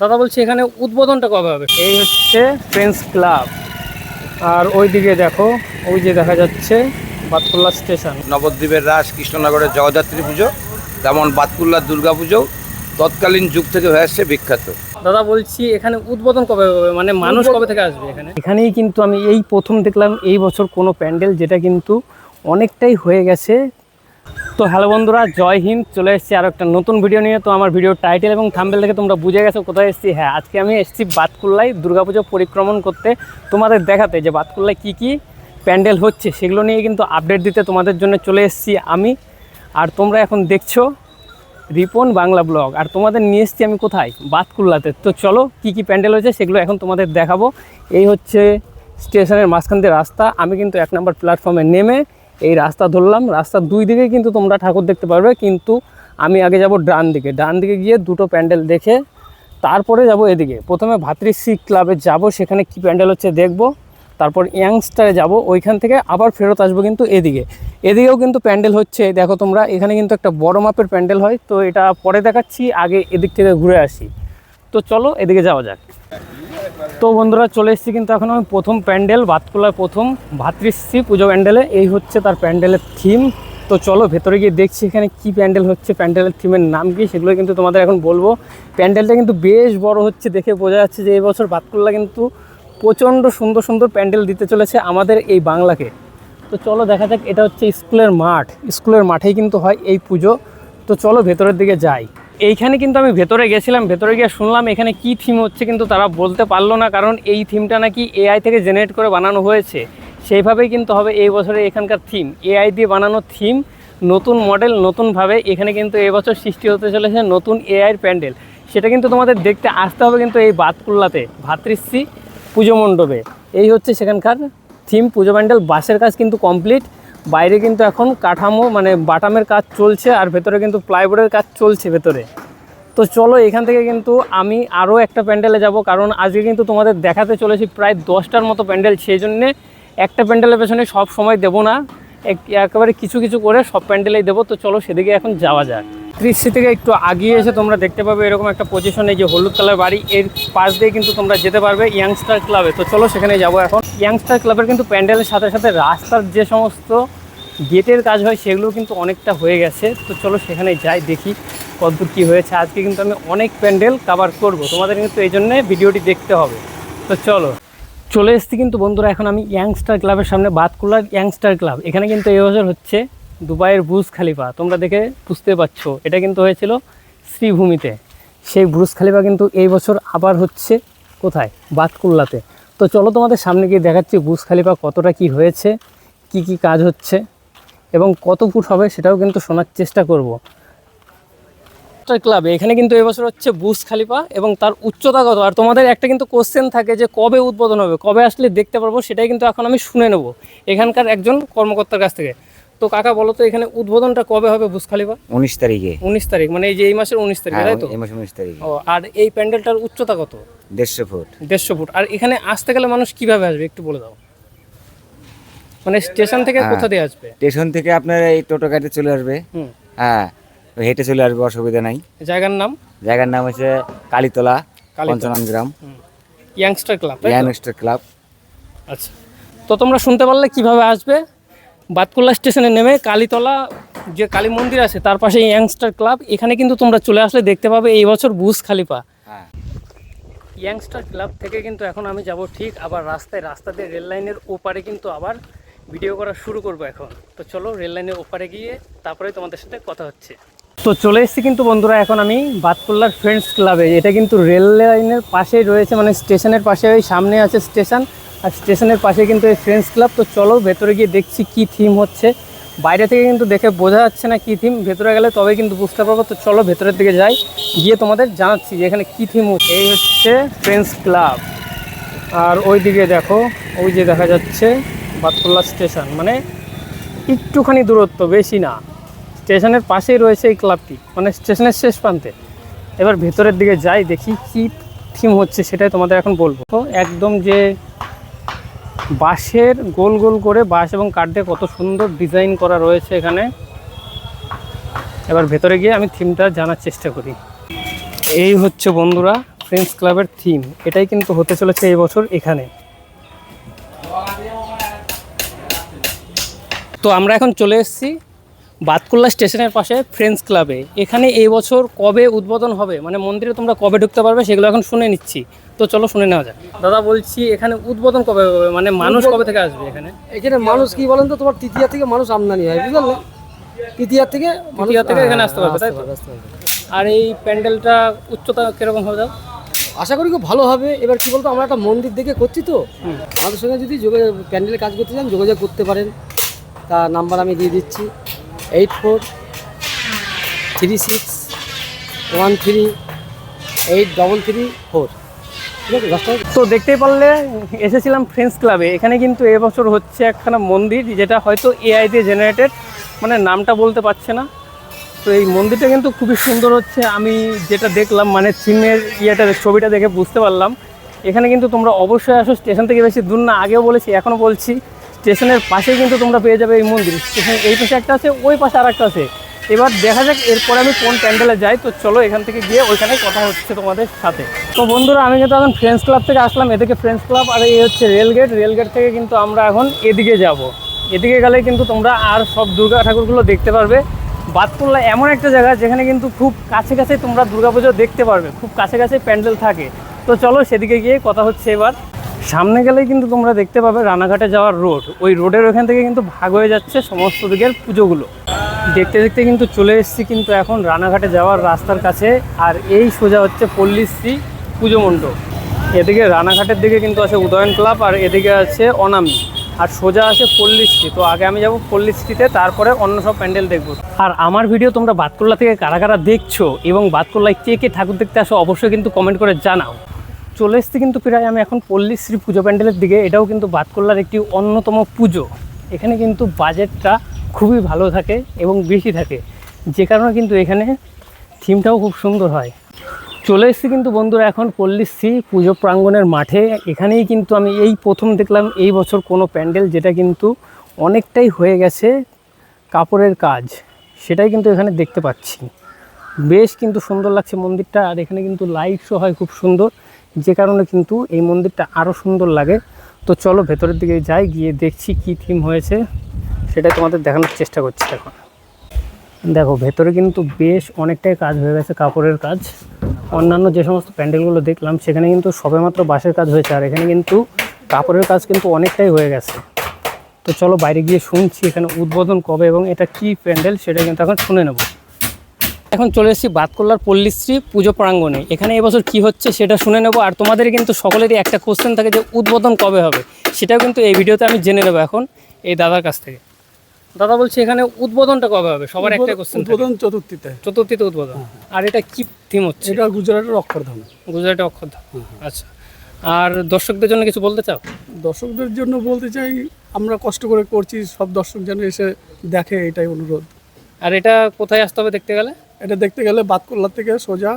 দাদা বলছি এখানে উদ্বোধনটা কবে হবে? এই হচ্ছে ফ্রেন্স ক্লাব আর ওই দিকে দেখো ওই যে দেখা যাচ্ছে বাতকুল্লা স্টেশন। নবদ্বীপের রাস কৃষ্ণনগরের জগদ্ধাত্রী পুজো তেমন বাতকুল্লার দুর্গা পুজো তৎকালীন যুগ থেকে হয়ে আসছে বিখ্যাত। দাদা বলছি এখানে উদ্বোধন কবে হবে? মানে মানুষ কবে থেকে আসবে এখানে? এখানেই কিন্তু আমি এই প্রথম দেখলাম এই বছর কোনো প্যান্ডেল যেটা কিন্তু অনেকটাই হয়ে গেছে তো হ্যালো বন্ধুরা, জয় হিন্দ, চলে এসেছি আর একটা নতুন ভিডিও নিয়ে। তো আমার ভিডিও টাইটেল এবং থাম্বেল থেকে তোমরা বুঝে গেছো কোথায় এসেছি। হ্যাঁ আজকে আমি এসেছি বাতকুল্লায় দুর্গাপুজো পরিক্রমণ করতে। তোমাদের দেখাতে যে বাতকুল্লায় কী কী প্যান্ডেল হচ্ছে, সেগুলো নিয়ে কিন্তু আপডেট দিতে তোমাদের জন্য চলে এসেছি আমি। আর তোমরা এখন দেখছ রিপন বাংলা ব্লগ। আর তোমাদের নিয়ে এসেছি আমি কোথায়? বাতকুল্লাতে। তো চলো, কি কি প্যান্ডেল হয়েছে সেগুলো এখন তোমাদের দেখাবো। এই হচ্ছে স্টেশনের মাঝখান দিয়ে রাস্তা। আমি কিন্তু এক নম্বর প্ল্যাটফর্মে নেমে এই রাস্তা ধরলাম রাস্তার দুই দিকে কিন্তু তোমরা ঠাকুর দেখতে পারবে, কিন্তু আমি আগে যাব ডান দিকে। ডান দিকে গিয়ে দুটো প্যান্ডেল দেখে তারপরে যাব এদিকে। প্রথমে ভাতৃশ্রী ক্লাবে যাব, সেখানে কি প্যান্ডেল হচ্ছে দেখব। তারপর ইয়াংস্টারে যাব, ওইখান থেকে আবার ফেরত আসব কিন্তু এদিকে। এদিকেও কিন্তু প্যান্ডেল হচ্ছে, দেখো তোমরা, এখানে কিন্তু একটা বড় মাপের প্যান্ডেল হয়, তো এটা পরে দেখাচ্ছি, আগে এদিক থেকে ঘুরে আসি। তো চলো, এদিকে যাওয়া যাক। তো বন্ধুরা চলে এসেছি কিন্তু এখন আমি প্রথম প্যান্ডেল বাতকুলার প্রথম, ভাতৃশ্রী পুজো প্যান্ডেলে। এই হচ্ছে তার প্যান্ডেলের থিম তো চলো ভেতরে গিয়ে দেখছি এখানে কি প্যান্ডেল হচ্ছে, প্যান্ডেলের থিমের নাম কি, সেগুলো কিন্তু তোমাদের এখন বলব। প্যান্ডেলটা কিন্তু বেশ বড় হচ্ছে দেখে বোঝা যাচ্ছে যে এই বছর বাতকুল্লা কিন্তু প্রচণ্ড সুন্দর সুন্দর প্যান্ডেল দিতে চলেছে আমাদের এই বাংলাকে। তো চলো দেখা যাক, এটা হচ্ছে স্কুলের মাঠ। স্কুলের মাঠেই কিন্তু হয় এই পুজো। তো চলো ভেতরের দিকে যাই। এইখানে কিন্তু আমি ভেতরে গেছিলাম, ভেতরে গিয়ে শুনলাম এখানে কি থিম হচ্ছে, কিন্তু তারা বলতে পারল না, কারণ এই থিমটা নাকি এআই থেকে জেনারেট করে বানানো হয়েছে। সেইভাবেই কিন্তু হবে এই বছরে এখানকার থিম এআই দিয়ে বানানো থিম নতুন মডেল নতুনভাবে এখানে কিন্তু এবছর সৃষ্টি হতে চলেছে নতুন এআইয়ের প্যান্ডেল। সেটা কিন্তু তোমাদের দেখতে আসতে হবে কিন্তু এই বাতকুল্লাতে, ভাতৃশ্রী পুজো মণ্ডপে। এই হচ্ছে সেখানকার থিম পুজো প্যান্ডেল, বাসের কাজ কিন্তু কমপ্লিট বাইরে কিন্তু এখন কাঠামো মানে বাটামের কাজ চলছে আর ভেতরে কিন্তু প্লাইবোর্ডের কাজ চলছে ভেতরে। তো চলো এখান থেকে কিন্তু আমি আরও একটা প্যান্ডেলে যাব, কারণ আজকে কিন্তু তোমাদের দেখাতে চলেছি প্রায় দশটার মতো প্যান্ডেল, সেই জন্যে একটা প্যান্ডেলের পেছনে সব সময় দেবো না। এক- একেবারে কিছু কিছু করে সব প্যান্ডেলেই দেবো। তো চলো সেদিকে এখন যাওয়া যাক। কৃষি থেকে একটু আগিয়ে এসে তোমরা দেখতে পাবে এরকম একটা পজিশনে যে হলুদ কালার বাড়ি। এর পাশ দিয়ে কিন্তু তোমরা যেতে পারবে ইয়াংস্টার ক্লাবে তো চলো সেখানে যাব এখন। ইয়াংস্টার ক্লাবের কিন্তু প্যান্ডেলের সাথে সাথে রাস্তার যে সমস্ত গেটের কাজ হয়, সেগুলো কিন্তু অনেকটা হয়ে গেছে। তো চলো সেখানে যাই, দেখি কতদূর কী হয়েছে। আজকে কিন্তু আমি অনেক প্যান্ডেল কাভার করব। তোমাদের কিন্তু এই জন্যে ভিডিওটি দেখতে হবে। তো চলো। চলে এসেছি কিন্তু বন্ধুরা, এখন আমি ইয়াংস্টার ক্লাবের সামনে, বাতকুলার ইয়াংস্টার ক্লাব এখানে কিন্তু এই বছর হচ্ছে দুবাইয়ের বুর্জ খালিফা, তোমরা দেখে বুঝতে পারছ। এটা কিন্তু হয়েছিল শ্রীভূমিতে। সেই বুর্জ খালিফা কিন্তু এই বছর আবার হচ্ছে কোথায়? বাতকুল্লাতে। তো চলো তোমাদের সামনে গিয়ে দেখাচ্ছি বুর্জ খালিফা কতটা কি হয়েছে, কি কি কাজ হচ্ছে, এবং কত ফুট হবে সেটাও কিন্তু শোনার চেষ্টা করব। ক্লাবে এখানে কিন্তু এবছর হচ্ছে বুস খালিফা এবং তার উচ্চতা কত? আর তোমাদের একটা কিন্তু কোশ্চেন থাকে যে কবে উদ্বোধন হবে, কবে আসলে দেখতে পারব সেটাই কিন্তু এখন আমি শুনে নেব। এখানকার একজন কর্মকর্তার কাছ থেকে। তো কাকা বলো তো এখানে উদ্বোধনটা কবে হবে বুস খালিফা উনিশ তারিখে। উনিশ তারিখ মানে এই যে এই মাসের উনিশ তারিখ হ্যাঁ তাই তো? এই উনিশ তারিখ। ও আর এই প্যান্ডেলটার উচ্চতা কত? দেড়শো ফুট। দেড়শো ফুট। আর এখানে আসতে গেলে মানুষ কীভাবে আসবে একটু বলে দাও? মানে স্টেশন থেকে হ্যাঁ। কোথা দিয়ে আসবে? স্টেশন থেকে আপনার এই টোটো গাড়ি চলে আসবে। হ্যাঁ হেঁটে চলে আসবে অসুবিধা নাই। জায়গার নাম? জায়গার নাম হচ্ছে কালীতলা। পঞ্চানন গ্রাম। ইয়াংস্টার ক্লাব ইয়াংস্টার ক্লাব আচ্ছা। তো তোমরা শুনতে পারলে কীভাবে আসবে? বাতকুল্লা স্টেশনে নেমে কালীতলা যে কালী মন্দির আছে তার পাশে ইয়াংস্টার ক্লাব এখানে কিন্তু তোমরা চলে আসলে দেখতে পাবে এই বছর বুস হ্যাঁ। ইয়াংস্টার ক্লাব থেকে কিন্তু এখন আমি যাব ঠিক আবার রাস্তায় রাস্তা দিয়ে রেল লাইনের ওপারে কিন্তু আবার ভিডিও করা শুরু করব এখন। তো চলো রেল লাইনের ওপারে গিয়ে তারপরে তোমাদের সাথে কথা হচ্ছে। তো চলে এসেছি কিন্তু বন্ধুরা এখন আমি বাতকুল্লার ফ্রেন্ডস ক্লাবে এটা কিন্তু রেল লাইনের পাশেই রয়েছে মানে স্টেশনের পাশে ওই সামনে আছে স্টেশন। আর স্টেশনের পাশে কিন্তু এই ফ্রেন্ডস ক্লাব তো চলো ভেতরে গিয়ে দেখছি কি থিম হচ্ছে। বাইরে থেকে কিন্তু দেখে বোঝা যাচ্ছে না কী থিম ভেতরে গেলে তবে কিন্তু বুঝতে পারব। তো চলো ভেতরের দিকে যাই, গিয়ে তোমাদের জানাচ্ছি যে এখানে কী থিম হচ্ছে। এই হচ্ছে ফ্রেন্ডস ক্লাব আর ওই দিকে দেখো, ওই যে দেখা যাচ্ছে বাতকুল্লা স্টেশন। মানে একটুখানি দূরত্ব, বেশি না। স্টেশনের পাশেই রয়েছে এই ক্লাবটি মানে স্টেশনের শেষ প্রান্তে। এবার ভেতরের দিকে যাই, দেখি কি থিম হচ্ছে, সেটাই তোমাদের এখন বলব। তো একদম যে বাঁশের গোল গোল করে বাঁশ এবং কাঠ দিয়ে কত সুন্দর ডিজাইন করা রয়েছে এখানে। এবার ভেতরে গিয়ে আমি থিমটা জানার চেষ্টা করি। এই হচ্ছে বন্ধুরা ফ্রেন্ডস ক্লাবের থিম। এটাই কিন্তু হতে চলেছে এই বছর এখানে। তো আমরা এখন চলে এসেছি বাতকুল্লা স্টেশনের পাশে ফ্রেন্ডস ক্লাবে এখানে এই বছর কবে উদ্বোধন হবে? মানে মন্দিরে তোমরা কবে ঢুকতে পারবে সেগুলো এখন শুনে নিচ্ছি। তো চলো শুনে নেওয়া যাক। দাদা বলছি এখানে উদ্বোধন কবে হবে? মানে মানুষ কবে থেকে আসবে এখানে? এখানে মানুষ কি বলেন তো? তোমার তৃতীয় থেকে মানুষ আমদানি হয় বুঝলে তৃতীয় থেকে তৃতীয়া থেকে এখানে আসতে পারবে, তাই তো? আর এই প্যান্ডেলটা উচ্চতা কীরকম হবে দাদা? আশা করি খুব ভালো হবে। এবার কি বলতো আমরা একটা মন্দির দেখে করছি তো। আমাদের সঙ্গে যদি যোগাযোগ প্যান্ডেলে কাজ করতে চান যোগাযোগ করতে পারেন। তার নাম্বার আমি দিয়ে দিচ্ছি। Eight four three six one three eight double three four. তো দেখতেই পারলে, এসেছিলাম ফ্রেন্ডস ক্লাবে এখানে কিন্তু এবছর হচ্ছে একখানা মন্দির, যেটা হয়তো এআই দিয়ে জেনারেটেড মানে নামটা বলতে পারছে না। তো এই মন্দিরটা কিন্তু খুবই সুন্দর হচ্ছে। আমি যেটা দেখলাম মানে থিমের ইয়েটা, ছবিটা দেখে বুঝতে পারলাম। এখানে কিন্তু তোমরা অবশ্যই আসো, স্টেশন থেকে বেশি দূর না, আগেও বলেছি, এখনও বলছি। স্টেশনের পাশেই কিন্তু তোমরা পেয়ে যাবে এই মন্দির। স্টেশন এই পাশে একটা আছে, ওই পাশে আর একটা আছে। এবার দেখা যাক এরপরে আমি কোন প্যান্ডেলে যাই। তো চলো এখান থেকে গিয়ে ওইখানে কথা হচ্ছে তোমাদের সাথে। তো বন্ধুরা, আমি কিন্তু এখন ফ্রেন্ডস ক্লাব থেকে আসলাম। এদিকে ফ্রেন্ডস ক্লাব আর এই হচ্ছে রেলগেট রেলগেট থেকে কিন্তু আমরা এখন এদিকে যাব। এদিকে গেলে কিন্তু তোমরা আর সব দুর্গা ঠাকুরগুলো দেখতে পারবে। বাতকুল্লা এমন একটা জায়গা যেখানে কিন্তু খুব কাছে কাছে তোমরা দুর্গাপুজো দেখতে পারবে। খুব কাছে কাছে প্যান্ডেল থাকে। তো চলো সেদিকে গিয়ে কথা হচ্ছে এবার। সামনে গেলেই কিন্তু তোমরা দেখতে পাবে রানাঘাটে যাওয়ার রোড ওই রোডের ওখান থেকে কিন্তু ভাগ হয়ে যাচ্ছে সমস্ত দিকের পুজোগুলো। দেখতে দেখতে কিন্তু চলে এসেছি কিন্তু এখন রানাঘাটে যাওয়ার রাস্তার কাছে। আর এই সোজা হচ্ছে পল্লীশ্রী পুজো মণ্ডপ। এদিকে রানাঘাটের দিকে কিন্তু আছে উদয়ন ক্লাব আর এদিকে আছে অনামি। আর সোজা আছে পল্লীশ্রী তো আগে আমি যাব পল্লীশ্রীতে তারপরে অন্য সব প্যান্ডেল দেখব। আর আমার ভিডিও তোমরা বাতকুল্লা থেকে কারা কারা দেখছ এবং বাতকুল্লায় কে কে ঠাকুর দেখতে আসো অবশ্যই কিন্তু কমেন্ট করে জানাও। চলে এসেছি কিন্তু প্রায় আমি এখন পল্লীশ্রী পুজো প্যান্ডেলের দিকে। এটাও কিন্তু বাতকুল্লার একটি অন্যতম পুজো। এখানে কিন্তু বাজেটটা খুবই ভালো থাকে এবং বেশি থাকে। যে কারণে কিন্তু এখানে থিমটাও খুব সুন্দর হয়। চলে এসেছি কিন্তু বন্ধুরা এখন পল্লীশ্রী পুজো প্রাঙ্গণের মাঠে। এখানেই কিন্তু আমি এই প্রথম দেখলাম এই বছর কোনো প্যান্ডেল যেটা কিন্তু অনেকটাই হয়ে গেছে কাপড়ের কাজ। সেটাই কিন্তু এখানে দেখতে পাচ্ছি। বেশ কিন্তু সুন্দর লাগছে মন্দিরটা আর এখানে কিন্তু লাইট শো হয় খুব সুন্দর। যে কারণে কিন্তু এই মন্দিরটা আরও সুন্দর লাগে। তো চলো ভেতরের দিকে যাই, গিয়ে দেখছি কি থিম হয়েছে। সেটাই তোমাদের দেখানোর চেষ্টা করছি এখন দেখো, ভেতরে কিন্তু বেশ অনেকটাই কাজ হয়ে গেছে কাপড়ের কাজ। অন্যান্য যে সমস্ত প্যান্ডেলগুলো দেখলাম, সেখানে কিন্তু সবেমাত্র বাঁশের কাজ হয়েছে, আর এখানে কিন্তু কাপড়ের কাজ কিন্তু অনেকটাই হয়ে গেছে। তো চলো বাইরে গিয়ে শুনছি এখানে উদ্বোধন কবে এবং এটা কি প্যান্ডেল, সেটা কিন্তু এখন শুনে নেব। এখন চলে এসেছি বাতকল্লার পল্লীশ্রী পুজো প্রাঙ্গণে। এখানে এবছর কি হচ্ছে সেটা শুনে নেব, আর তোমাদের কিন্তু সকলেরই একটা কোশ্চেন থাকে যে উদ্বোধন কবে হবে, সেটাও কিন্তু এই ভিডিওতে আমি জেনে নেব এখন এই দাদার কাছ থেকে। দাদা বলছি এখানে উদ্বোধনটা কবে হবে? সবার একটা কোশ্চেন উদ্বোধন চতুর্থীতে। চতুর্থীতে উদ্বোধন। আর এটা কি থিম হচ্ছে? এটা গুজরাটের অক্ষরধাম। গুজরাটে অক্ষরধাম। আচ্ছা। আর দর্শকদের জন্য কিছু বলতে চাও? দর্শকদের জন্য বলতে চাই আমরা কষ্ট করে করছি সব দর্শক যেন এসে দেখে এটাই অনুরোধ। আর এটা কোথায় আসতে হবে দেখতে গেলে? এটা দেখতে গেলে বাতকল্লা থেকে সোজা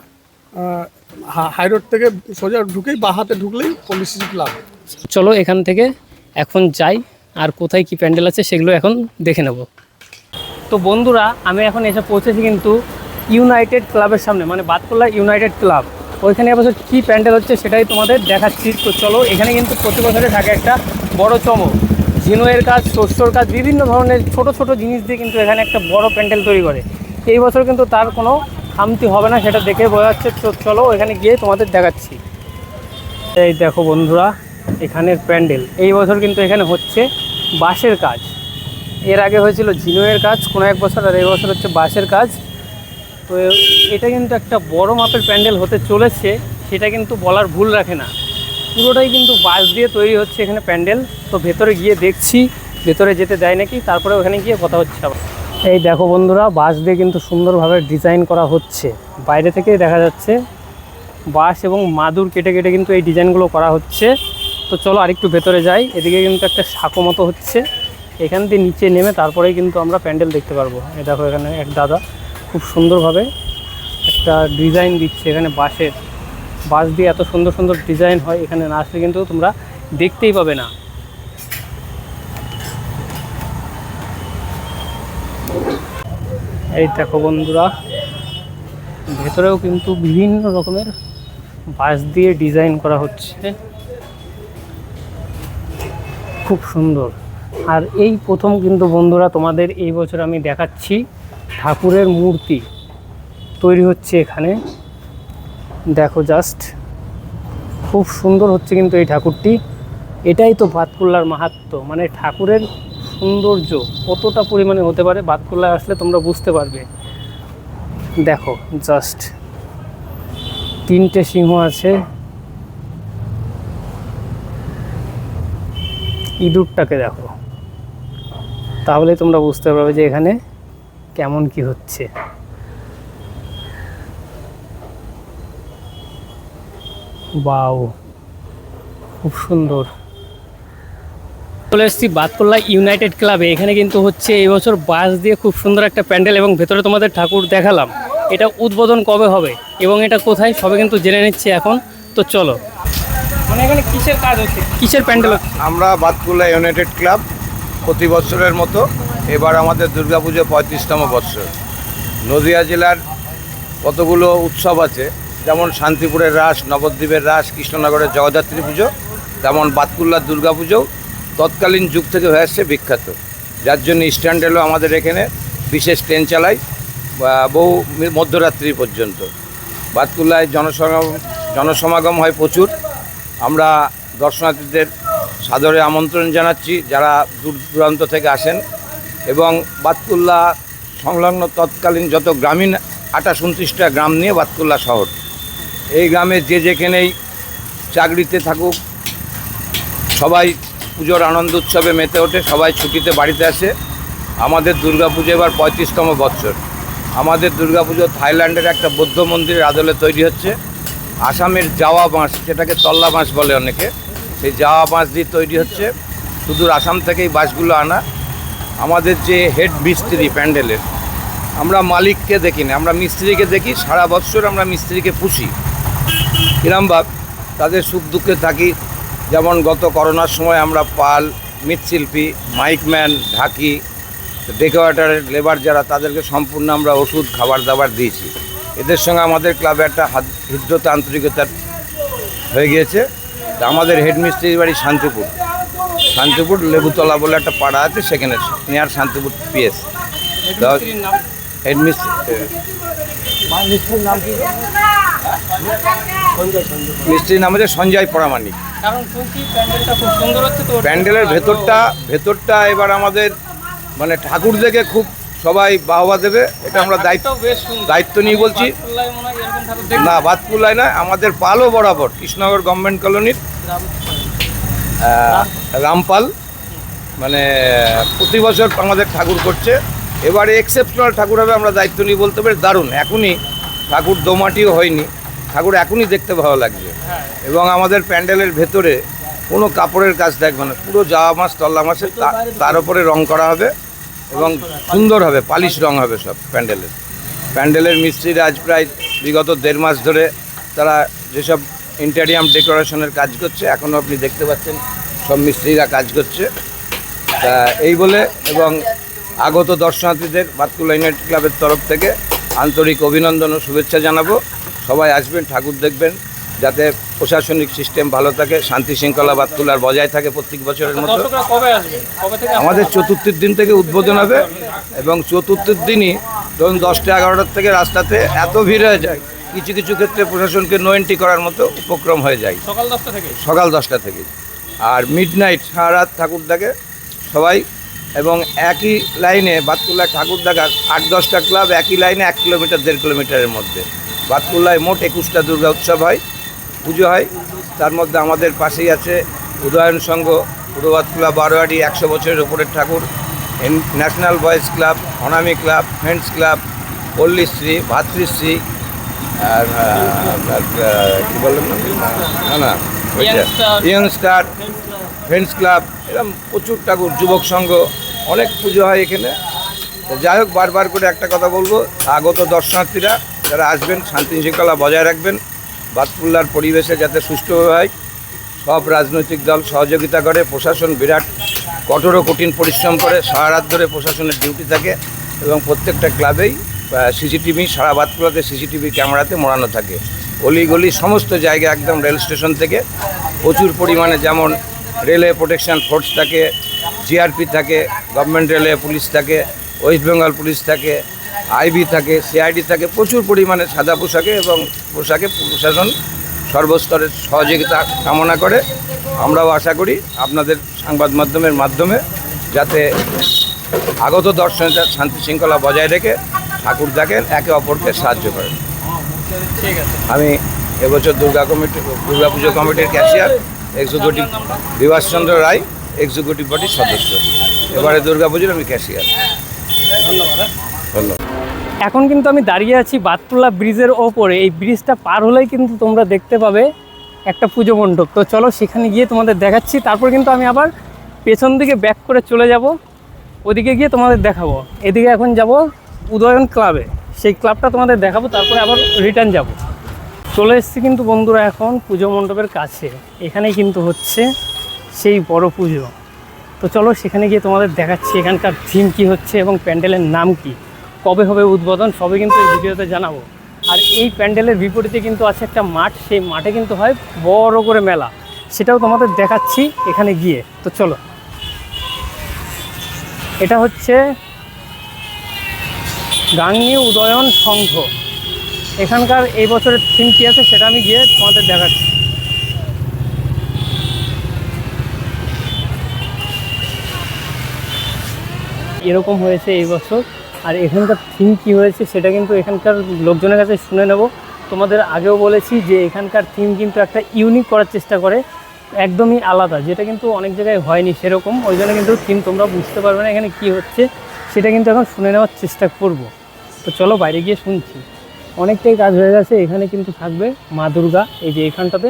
হাই রোড থেকে সোজা ঢুকেই বা হাতে ঢুকলেই পুলিশ ক্লাব। চলো এখান থেকে এখন যাই। আর কোথায় কি প্যান্ডেল আছে সেগুলো এখন দেখে নেব। তো বন্ধুরা, আমি এখন এসে পৌঁছেছি কিন্তু ইউনাইটেড ক্লাবের সামনে মানে বাতকল্লা ইউনাইটেড ক্লাব ওইখানে এবছর কী প্যান্ডেল হচ্ছে সেটাই তোমাদের দেখাচ্ছি। তো চলো, এখানে কিন্তু প্রতি বছরে থাকে একটা বড় চমক। ঝিনুয়ের কাজ, শস্যর কাজ, বিভিন্ন ধরনের ছোট ছোট জিনিস দিয়ে কিন্তু এখানে একটা বড় প্যান্ডেল তৈরি করে। এই বছর কিন্তু তার কোনো খামতি হবে না, সেটা দেখে বোঝা যাচ্ছে। তো চলো এখানে গিয়ে তোমাদের দেখাচ্ছি। এই দেখো বন্ধুরা, এখানের প্যান্ডেল। এই বছর কিন্তু এখানে হচ্ছে বাঁশের কাজ। এর আগে হয়েছিল ঝিনুয়ের কাজ, কোনো এক বছর আর এই বছর হচ্ছে বাঁশের কাজ। তো এটা কিন্তু একটা বড় মাপের প্যান্ডেল হতে চলেছে, সেটা কিন্তু বলার ভুল রাখে না। পুরোটাই কিন্তু বাঁশ দিয়ে তৈরি হচ্ছে এখানে প্যান্ডেল। তো ভেতরে গিয়ে দেখছি, ভেতরে যেতে দেয় নাকি, তারপরে ওখানে গিয়ে কথা হচ্ছে আবার। এই দেখো বন্ধুরা, বাঁশ দিয়ে কিন্তু সুন্দরভাবে ডিজাইন করা হচ্ছে। বাইরে থেকেই দেখা যাচ্ছে, বাঁশ এবং মাদুর কেটে কেটে কিন্তু এই ডিজাইনগুলো করা হচ্ছে। তো চলো আরেকটু ভেতরে যাই। এদিকে কিন্তু একটা সাঁকো মতো হচ্ছে। এখান দিয়ে নিচে নেমে তারপরেই কিন্তু আমরা প্যান্ডেল দেখতে পারব। এ দেখো এখানে এক দাদা খুব সুন্দরভাবে একটা ডিজাইন দিচ্ছে এখানে বাঁশের। বাঁশ দিয়ে এত সুন্দর সুন্দর ডিজাইন হয় এখানে না আসলে কিন্তু তোমরা দেখতেই পাবে না। এই দেখো বন্ধুরা, ভেতরেও কিন্তু বিভিন্ন রকমের বাঁশ দিয়ে ডিজাইন করা হচ্ছে। খুব সুন্দর। আর এই প্রথম কিন্তু বন্ধুরা তোমাদের এই বছর আমি দেখাচ্ছি ঠাকুরের মূর্তি তৈরি হচ্ছে এখানে। দেখো জাস্ট খুব সুন্দর হচ্ছে কিন্তু এই ঠাকুরটি। এটাই তো বাতকুল্লার মাহাত্ম মানে ঠাকুরের সৌন্দর্য কতটা পরিমাণে হতে পারে বাতকুল্লায় আসলে তোমরা বুঝতে পারবে। দেখো জাস্ট তিনটে সিংহ আছে ইঁদুরটাকে দেখো। তাহলে তোমরা বুঝতে পারবে যে এখানে কেমন কি হচ্ছে। বাউ খুব সুন্দর। চলে এসেছি বাতকল্লা ইউনাইটেড ক্লাবে। এখানে কিন্তু হচ্ছে এই বছর বাস দিয়ে খুব সুন্দর একটা প্যান্ডেল এবং ভেতরে তোমাদের ঠাকুর দেখালাম। এটা উদ্বোধন কবে হবে এবং এটা কোথায় সবে কিন্তু জেনে নিচ্ছে এখন। তো চলো মানে কিসের প্যান্ডেল আমরা বাতকুল্লা ইউনাইটেড ক্লাব প্রতি বছরের মতো এবার আমাদের দুর্গাপুজো পঁয়ত্রিশতম বৎসর। নদিয়া জেলার কতগুলো উৎসব আছে, যেমন শান্তিপুরের রাস, নবদ্বীপের রাস, কৃষ্ণনগরের জগদ্ধাত্রী পুজো, তেমন বাতকুল্লার দুর্গাপুজোও তৎকালীন যুগ থেকে হয়ে আসছে বিখ্যাত। যার জন্য স্ট্যান্ডেলও আমাদের এখানে বিশেষ ট্রেন চালায় বহু মধ্যরাত্রি পর্যন্ত। বাতকুল্লায় জনসমাগম জনসমাগম হয় প্রচুর। আমরা দর্শনার্থীদের সাদরে আমন্ত্রণ জানাচ্ছি যারা দূর দূরান্ত থেকে আসেন এবং বাতকুল্লা সংলগ্ন তৎকালীন যত গ্রামীণ আঠাশ উনত্রিশটা গ্রাম নিয়ে বাতকুল্লা শহর, এই গ্রামে যে যেখানেই চাকরিতে থাকুক, সবাই পুজোর আনন্দ উৎসবে মেতে ওঠে, সবাই ছুটিতে বাড়িতে আসে। আমাদের দুর্গাপুজো এবার পঁয়ত্রিশতম বৎসর। আমাদের দুর্গাপুজো থাইল্যান্ডের একটা বৌদ্ধ মন্দিরের আদলে তৈরি হচ্ছে। আসামের জাওয়া বাঁশ যেটাকে তল্লা বাঁশ বলে অনেকে। সেই জাওয়া বাঁশ দিয়ে তৈরি হচ্ছে, সুদূর আসাম থেকেই বাঁশগুলো আনা। আমাদের যে হেড মিস্ত্রি প্যান্ডেলের, আমরা মালিককে দেখি না, আমরা মিস্ত্রিকে দেখি, সারা বছর আমরা মিস্ত্রিকে পুষি। কিরমভাব তাদের সুখ দুঃখে থাকি। যেমন গত করোনার সময় আমরা পাল, মৃৎশিল্পী মাইকম্যান ঢাকি, ডেকোরেটারের লেবার যারা, তাদেরকে সম্পূর্ণ আমরা ওষুধ, খাবার দাবার দিয়েছি। এদের সঙ্গে আমাদের ক্লাবে একটা হৃদ্যতা আন্তরিকতার হয়ে গিয়েছে। তা আমাদের হেডমিস্ত্রির বাড়ি শান্তিপুর। শান্তিপুর লেবুতলা বলে একটা পাড়া আছে সেখানে নিয়ার শান্তিপুর পিএস। হেডমিস্ত্রি মিস্ত্রির নাম হচ্ছে সঞ্জয় পরামানিক প্যান্ডেলের ভেতরটা ভেতরটা এবার আমাদের মানে ঠাকুর দেখে খুব সবাই বাহবা দেবে এটা আমরা দায়িত্ব দায়িত্ব নিয়ে বলছি। মনে হয় দেখতে না বাতকুল্লায় না আমাদের পালও বরাবর কৃষ্ণনগর গভর্নমেন্ট কলোনির রামপাল। মানে প্রতি বছর আমাদের ঠাকুর করছে। এবারে এক্সেপশনাল ঠাকুর হবে আমরা দায়িত্ব নিয়ে বলতে পারি দারুণ। এখনই ঠাকুর দোমাটিও হয়নি। ঠাকুর এখনই দেখতে ভালো লাগছে। এবং আমাদের প্যান্ডেলের ভেতরে কোনো কাপড়ের কাজ দেখবে না। পুরো জামা মাছ তল্লা মাছের তার উপরে রং করা হবে। এবং সুন্দর হবে, পালিশ রং হবে সব প্যান্ডেলের। প্যান্ডেলের মিস্ত্রিরা আজ প্রায় বিগত দেড় মাস ধরে তারা যেসব ইন্টেরিয়াম ডেকোরেশনের কাজ করছে, এখনও আপনি দেখতে পাচ্ছেন সব মিস্ত্রিরা কাজ করছে। তা এই বলে এবং আগত দর্শনার্থীদের বাতকুল্লা ইউনাইটেড ক্লাবের তরফ থেকে আন্তরিক অভিনন্দন ও শুভেচ্ছা জানাব। সবাই আসবেন, ঠাকুর দেখবেন। যাতে প্রশাসনিক সিস্টেম ভালো থাকে শান্তি শৃঙ্খলা বাতকুল্লার বজায় থাকে প্রত্যেক বছরের মতো? আমাদের চতুর্থীর দিন থেকে উদ্বোধন হবে এবং চতুর্থীর দিনই ধরুন দশটা এগারোটার থেকে রাস্তাতে এত ভিড় হয়ে যায় কিছু কিছু ক্ষেত্রে প্রশাসনকে নো এন্ট্রি করার মতো উপক্রম হয়ে যায়। সকাল দশটা থেকে? সকাল দশটা থেকে। আর মিড নাইট সারা রাত ঠাকুর দেখে সবাই এবং একই লাইনে বাতকুল্লায় ঠাকুর দেখার আট দশটা ক্লাব একই লাইনে এক কিলোমিটার দেড় কিলোমিটারের মধ্যে। বাতকুল্লায় মোট একুশটা দুর্গা উৎসব হয়। পুজো হয়। তার মধ্যে আমাদের পাশেই আছে উদয়ন সংঘ পূর্ব বাতকুল্লা বারোয়ারি একশো বছরের ওপরের ঠাকুর national boys club Anami club friends club Pallishree Bhratrishree আর কি বললাম না? না না ওইটা। Young Star. Young star friends club এরকম প্রচুর ঠাকুর যুবক সংঘ অনেক পুজো হয় এখানে। তো যাই হোক বারবার করে একটা কথা বলব আগত দর্শনার্থীরা যারা আসবেন শান্তি শৃঙ্খলা বজায় রাখবেন। বাতকুল্লার পরিবেশে যাতে সুষ্ঠুভাবে হয়, সব রাজনৈতিক দল সহযোগিতা করে, প্রশাসন বিরাট কঠোর কঠিন পরিশ্রম করে, সারা রাত ধরে প্রশাসনের ডিউটি থাকে এবং প্রত্যেকটা ক্লাবেই সিসিটিভি, সারা বাতকুলাতে সিসিটিভি ক্যামেরাতে মোড়ানো থাকে। অলিগলি সমস্ত জায়গায় একদম রেল স্টেশন থেকে প্রচুর পরিমাণে যেমন রেলওয়ে প্রোটেকশন ফোর্স থাকে, জিআরপি থাকে, গভর্নমেন্ট রেলওয়ে পুলিশ থাকে, ওয়েস্ট বেঙ্গল পুলিশ থাকে আইবি থাকে, সিআইডি থাকে, প্রচুর পরিমাণে সাদা পোশাকে এবং পোশাকে প্রশাসন সর্বস্তরের সহযোগিতা কামনা করে। আমরাও আশা করি আপনাদের সংবাদ মাধ্যমের মাধ্যমে যাতে আগত দর্শনীরা শান্তি শৃঙ্খলা বজায় রেখে ঠাকুর দেখেন, একে অপরকে সাহায্য করেন। আমি এবছর দুর্গা কমিটি দুর্গা পুজো কমিটির cashier, executive Bibhaschandra Roy, executive বডির সদস্য। এবারে দুর্গা পুজোর আমি ক্যাশিয়ার। ধন্যবাদ। ধন্যবাদ। এখন কিন্তু আমি দাঁড়িয়ে আছি বাতকুল্লা ব্রিজের ওপরে। এই ব্রিজটা পার হলেই কিন্তু তোমরা দেখতে পাবে একটা পুজো মণ্ডপ। তো চলো সেখানে গিয়ে তোমাদের দেখাচ্ছি, তারপর কিন্তু আমি আবার পেছন দিকে ব্যাক করে চলে যাব। ওদিকে গিয়ে তোমাদের দেখাবো। এদিকে এখন যাব উদয়ন ক্লাবে সেই ক্লাবটা তোমাদের দেখাবো, তারপরে আবার রিটার্ন যাব। চলে এসেছি কিন্তু বন্ধুরা এখন পুজো মণ্ডপের কাছে। এখানেই কিন্তু হচ্ছে সেই বড় পুজো। তো চলো সেখানে গিয়ে তোমাদের দেখাচ্ছি এখানকার থিম কী হচ্ছে এবং প্যান্ডেলের নাম কি। কবে হবে উদ্বোধন সবই কিন্তু এই ভিডিওতে জানাব। আর এই প্যান্ডেলের বিপরীতে কিন্তু আছে একটা মাঠ, সেই মাঠে কিন্তু হয় বড় করে মেলা। সেটাও তোমাদের দেখাচ্ছি এখানে গিয়ে। তো চলো। এটা হচ্ছে গাঙ্গি উদয়ন সংঘ। এখানকার এই বছরের থিম কী আছে সেটা আমি গিয়ে তোমাদের দেখাচ্ছি। এরকম হয়েছে এই বছর। আর এখানকার থিম কী হয়েছে সেটা কিন্তু এখানকার লোকজনের কাছে শুনে নেব। তোমাদের আগেও বলেছি যে এখানকার থিম কিন্তু একটা ইউনিক করার চেষ্টা করে, একদমই আলাদা, যেটা কিন্তু অনেক জায়গায় হয়নি সেরকম। ওই জন্য কিন্তু থিম তোমরা বুঝতে পারবে না এখানে কী হচ্ছে, সেটা কিন্তু এখন শুনে নেওয়ার চেষ্টা করব। তো চলো বাইরে গিয়ে শুনছি। অনেকটাই কাজ হয়ে গেছে, এখানে কিন্তু থাকবে মা দুর্গা, এই যে এখানটাতে।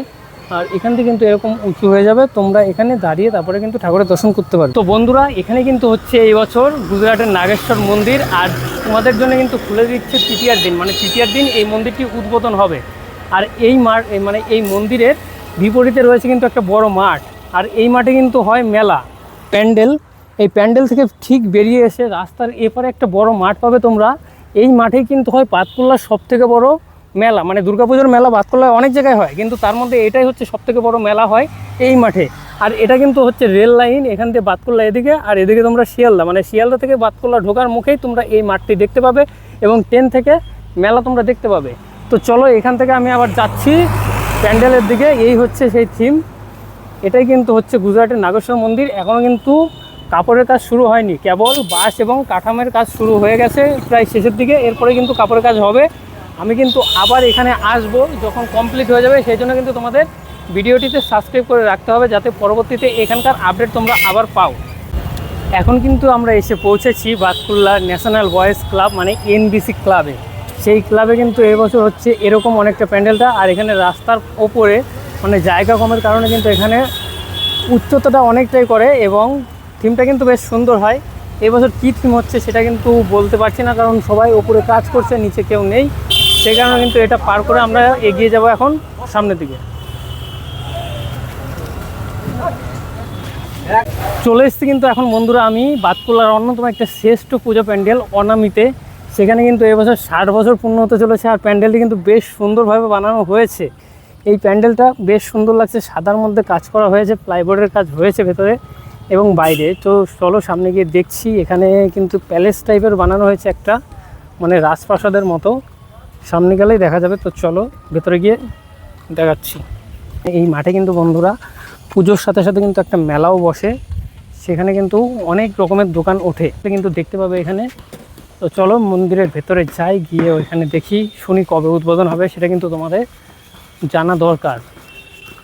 আর এখান থেকে কিন্তু এরকম উঁচু হয়ে যাবে। তোমরা এখানে দাঁড়িয়ে তারপরে কিন্তু ঠাকুরের দর্শন করতে পারবে। তো বন্ধুরা, এখানে কিন্তু হচ্ছে এই বছর গুজরাটের নাগেশ্বর মন্দির, আর তোমাদের জন্য কিন্তু খুলে দিচ্ছে তৃতীয়ার দিন। মানে তৃতীয়ার দিন এই মন্দিরটি উদ্বোধন হবে। আর এই মাঠ মানে এই মন্দিরের বিপরীতে রয়েছে কিন্তু একটা বড় মাঠ। আর এই মাঠে কিন্তু হয় মেলা, প্যান্ডেল। এই প্যান্ডেল থেকে ঠিক বেরিয়ে এসে রাস্তার এপারে একটা বড় মাঠ পাবে তোমরা। এই মাঠেই কিন্তু হয় পাতকুল্লার সব থেকে বড় মেলা মানে দুর্গাপুজোর মেলা বাতকুল্লায় অনেক জায়গায় হয়, কিন্তু তার মধ্যে এটাই হচ্ছে সব থেকে বড় মেলা হয় এই মাঠে। আর এটা কিন্তু হচ্ছে রেল লাইন, এখান থেকে বাতকুল্লা এদিকে, আর এদিকে তোমরা শিয়ালদা মানে শিয়ালদা থেকে বাতকুল্লা ঢোকার মুখেই তোমরা এই মাঠটি দেখতে পাবে এবং ট্রেন থেকে মেলা তোমরা দেখতে পাবে। তো চলো এখান থেকে আমি আবার যাচ্ছি প্যান্ডেলের দিকে, এই হচ্ছে সেই থিম। এটাই কিন্তু হচ্ছে গুজরাটের নাগেশ্বর মন্দির এখনও কিন্তু কাপড়ের কাজ শুরু হয়নি। কেবল বাঁশ এবং কাঠামের কাজ শুরু হয়ে গেছে প্রায় শেষের দিকে, এরপরে কিন্তু কাপড়ের কাজ হবে। আমি কিন্তু আবার এখানে আসব যখন কমপ্লিট হয়ে যাবে, সেই জন্য কিন্তু তোমাদের ভিডিওটিতে সাবস্ক্রাইব করে রাখতে হবে যাতে পরবর্তীতে এখানকার আপডেট তোমরা আবার পাও। এখন কিন্তু আমরা এসে পৌঁছেছি বাতকুল্লা ন্যাশনাল বয়েজ ক্লাব মানে এনবিসি ক্লাবে। সেই ক্লাবে কিন্তু এবছর হচ্ছে এরকম অনেকটা প্যান্ডেলটা, আর এখানে রাস্তার ওপরে মানে জায়গা কমের কারণে কিন্তু এখানে উচ্চতাটা অনেকটাই করে এবং থিমটা কিন্তু বেশ সুন্দর হয়। এবছর কী থিম হচ্ছে সেটা কিন্তু বলতে পারছি না, কারণ সবাই ওপরে কাজ করছে, নিচে কেউ নেই। সেই কারণে কিন্তু এটা পার করে আমরা এগিয়ে যাব এখন সামনের দিকে। চলে এসেছি কিন্তু এখন বন্ধুরা আমি বাতকুল্লার অন্যতম একটা শ্রেষ্ঠ পুজো প্যান্ডেল অনামিতে। সেখানে কিন্তু এবছর ষাট বছর পূর্ণ হতে চলেছে আর প্যান্ডেলটি কিন্তু বেশ সুন্দরভাবে বানানো হয়েছে। এই প্যান্ডেলটা বেশ সুন্দর লাগছে, সাদার মধ্যে কাজ করা হয়েছে প্লাইবোর্ডের কাজ হয়েছে ভেতরে এবং বাইরে। তো চলো সামনে গিয়ে দেখছি, এখানে কিন্তু প্যালেস টাইপের বানানো হয়েছে একটা মানে রাজপ্রাসাদের মতো। সামনে গেলেই দেখা যাবে। তো চলো ভেতরে গিয়ে দেখাচ্ছি। এই মাঠে কিন্তু বন্ধুরা পুজোর সাথে সাথে কিন্তু একটা মেলাও বসে। সেখানে কিন্তু অনেক রকমের দোকান ওঠে। কিন্তু দেখতে পাবে এখানে। তো চলো মন্দিরের ভেতরে যাই, গিয়ে ওইখানে দেখি, শুনি কবে উদ্বোধন হবে, সেটা কিন্তু তোমাদের জানা দরকার।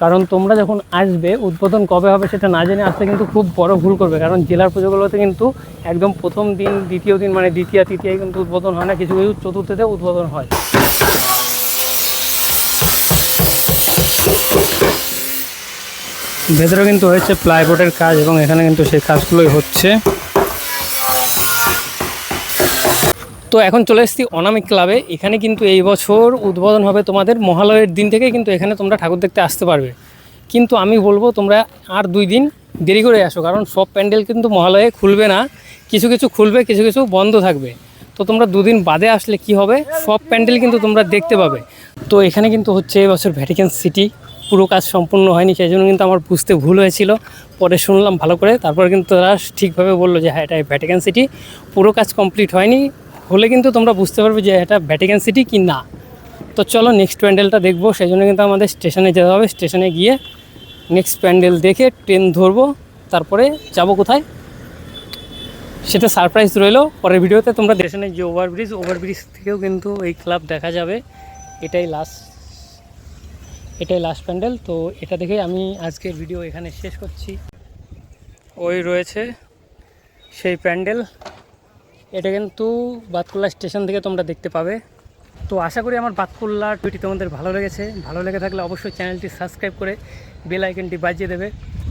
কারণ তোমরা যখন আসবে, উদ্বোধন কবে হবে সেটা না জেনে আসতে কিন্তু খুব বড় ভুল করবে। কারণ জেলার পুজোগুলোতে কিন্তু একদম প্রথম দিন, দ্বিতীয় দিন মানে দ্বিতীয় তৃতীয় কিন্তু উদ্বোধন হয় না, কিছু কিছু চতুর্থীতে উদ্বোধন হয়। ভেতরে কিন্তু হয়েছে প্লাইবোর্ডের কাজ এবং এখানে কিন্তু সেই কাজগুলোই হচ্ছে। তো এখন চলে এসেছি অনামিক ক্লাবে। এখানে কিন্তু এই বছর উদ্বোধন হবে তোমাদের মহালয়ের দিন থেকে কিন্তু এখানে তোমরা ঠাকুর দেখতে আসতে পারবে। কিন্তু আমি বলব তোমরা আর দুই দিন দেরি করে আসো, কারণ সব প্যান্ডেল কিন্তু মহালয়ে খুলবে না। কিছু কিছু খুলবে, কিছু কিছু বন্ধ থাকবে। তো তোমরা দুদিন বাদে আসলে কি হবে, সব প্যান্ডেল কিন্তু তোমরা দেখতে পাবে। তো এখানে কিন্তু হচ্ছে এবছর ভ্যাটিকান সিটি পুরো কাজ সম্পূর্ণ হয়নি, সেই জন্য কিন্তু আমার বুঝতে ভুল হয়েছিল। পরে শুনলাম ভালো করে, তারপর কিন্তু তারা ঠিকভাবে বলল যে হ্যাঁ এটা ভ্যাটিকান সিটি পুরো কাজ কমপ্লিট হয়নি হলে কিন্তু তোমরা বুঝতে পারবে যে এটা ভ্যাটিকান সিটি কি না। তো চলো নেক্সট প্যান্ডেলটা দেখব সেই জন্য কিন্তু আমাদের স্টেশনে যেতে হবে। স্টেশনে গিয়ে নেক্সট প্যান্ডেল দেখে ট্রেন ধরবো, তারপরে যাব কোথায়? সেটা সারপ্রাইজ রইল। পরের ভিডিওতে তোমরা স্টেশনের যে ওভারব্রিজ ওভারব্রিজ থেকেও কিন্তু এই ক্লাব দেখা যাবে। এটাই লাস্ট এটাই লাস্ট প্যান্ডেল। তো এটা দেখে আমি আজকের ভিডিও এখানে শেষ করছি। ওই রয়েছে সেই প্যান্ডেল। এটা কিন্তু বাতকুল্লা স্টেশন থেকে তোমরা দেখতে পাবে। তো আশা করি আমার বাতকুল্লা ভিডিওটি তোমাদের ভালো লেগেছে। ভালো লেগে থাকলে অবশ্যই চ্যানেলটি সাবস্ক্রাইব করে বেল আইকনটি বাজিয়ে দেবে।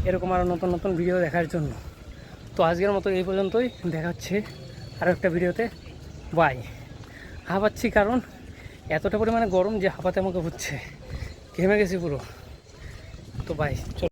এরকম আরও নতুন নতুন ভিডিও দেখার জন্য। তো আজকের মতো এই পর্যন্তই। দেখা হচ্ছে আরও একটা ভিডিওতে। বাই। হাঁপাচ্ছি কারণ এতটা পরিমাণে গরম যে হাঁপাতে আমাকে হচ্ছে। ঘেমে গেছি পুরো। তো বাই।